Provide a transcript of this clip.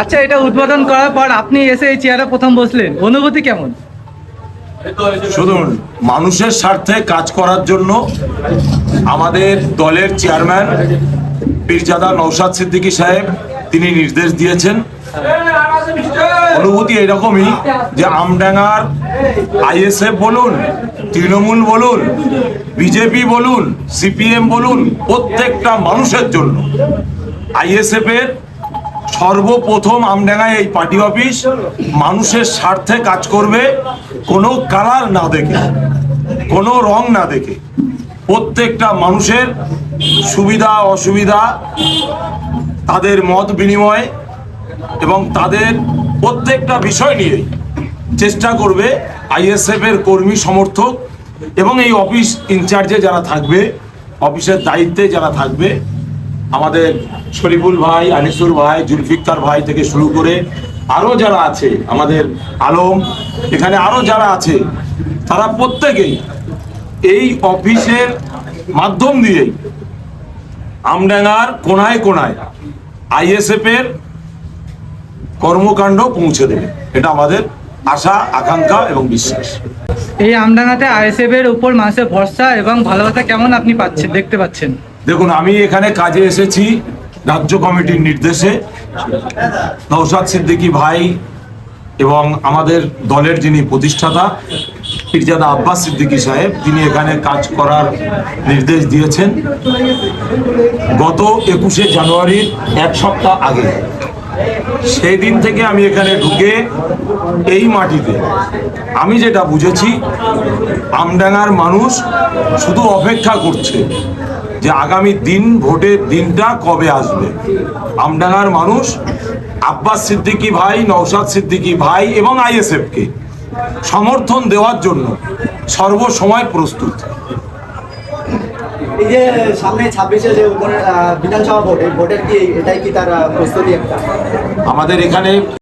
আচ্ছা এটা উদ্বোধন করার পর আপনি এসে এই চেয়ারে প্রথম বসলেন। অনুভূতি কেমন? শুনুন, মানুষের স্বার্থে কাজ করার জন্য আমাদের দলের চেয়ারম্যান পীরজাদা নৌসাদ সিদ্দিকী সাহেব, তিনি নির্দেশ দিয়েছেন। অনুভূতি এরকমই যে আমডাঙ্গার আইএসএফ বলুন, তৃণমূল বলুন, বিজেপি বলুন, সিপিএম বলুন, প্রত্যেকটা মানুষের জন্য আইএসএফ এর সর্বপ্রথম আমডাঙ্গায় এই পার্টি অফিস মানুষের স্বার্থে কাজ করবে, কোনো কালার না দেখে, কোনো রং না দেখে। প্রত্যেকটা মানুষের সুবিধা, অসুবিধা, তাদের মত বিনিময় এবং তাদের প্রত্যেকটা বিষয় নিয়ে চেষ্টা করবে আইএসএফ এর কর্মী সমর্থক এবং এই অফিস ইনচার্জে যারা থাকবে, অফিসের দায়িত্বে যারা থাকবে আমাদের শরীফুল ভাই, আনিসুর ভাই, জুলফিকার ভাই থেকে শুরু করে আরও যারা আছে, আমাদের আলম, এখানে আরও যারা আছে, তারা প্রত্যেকেই এই অফিসের মাধ্যম দিয়েই আমডাঙ্গার কোনায় কোনায় আইএসএফ এর কর্মকাণ্ড পৌঁছে দেবে। এটা আমাদের আশা, আকাঙ্ক্ষা এবং বিশ্বাস। এই আমডাঙ্গাতে আইএসএফ এর উপর মানুষের ভরসা এবং ভালোবাসা কেমন আপনি পাচ্ছেন, দেখতে পাচ্ছেন? দেখুন, আমি এখানে কাজে এসেছি রাজ্য কমিটির নির্দেশে। নৌসাদ সিদ্দিকী ভাই এবং আমাদের দলের যিনি প্রতিষ্ঠাতা, পীরজাদা আব্বাস সিদ্দিকী সাহেব, তিনি এখানে কাজ করার নির্দেশ দিয়েছেন। গত একুশে জানুয়ারির এক সপ্তাহ আগে। সেই দিন থেকে আমি এখানে ঢুকে এই মাটিতে। আমি যেটা বুঝেছি, আমডাঙ্গার মানুষ শুধু অপেক্ষা করছে। যে আগামী দিন ভোটের দিনটা কবে আসবে? আমডাঙ্গার মানুষ আব্বাস সিদ্দিকী ভাই নৌসাদ সিদ্দিকী ভাই এবং আইএসএফকে সমর্থন দেওয়ার জন্য সর্বসময় প্রস্তুত। এই যে সামনে ছাব্বিশে যে বিধানসভা ভোট ভোটের কি এটাই কি তার প্রস্তুতি একটা? আমাদের এখানে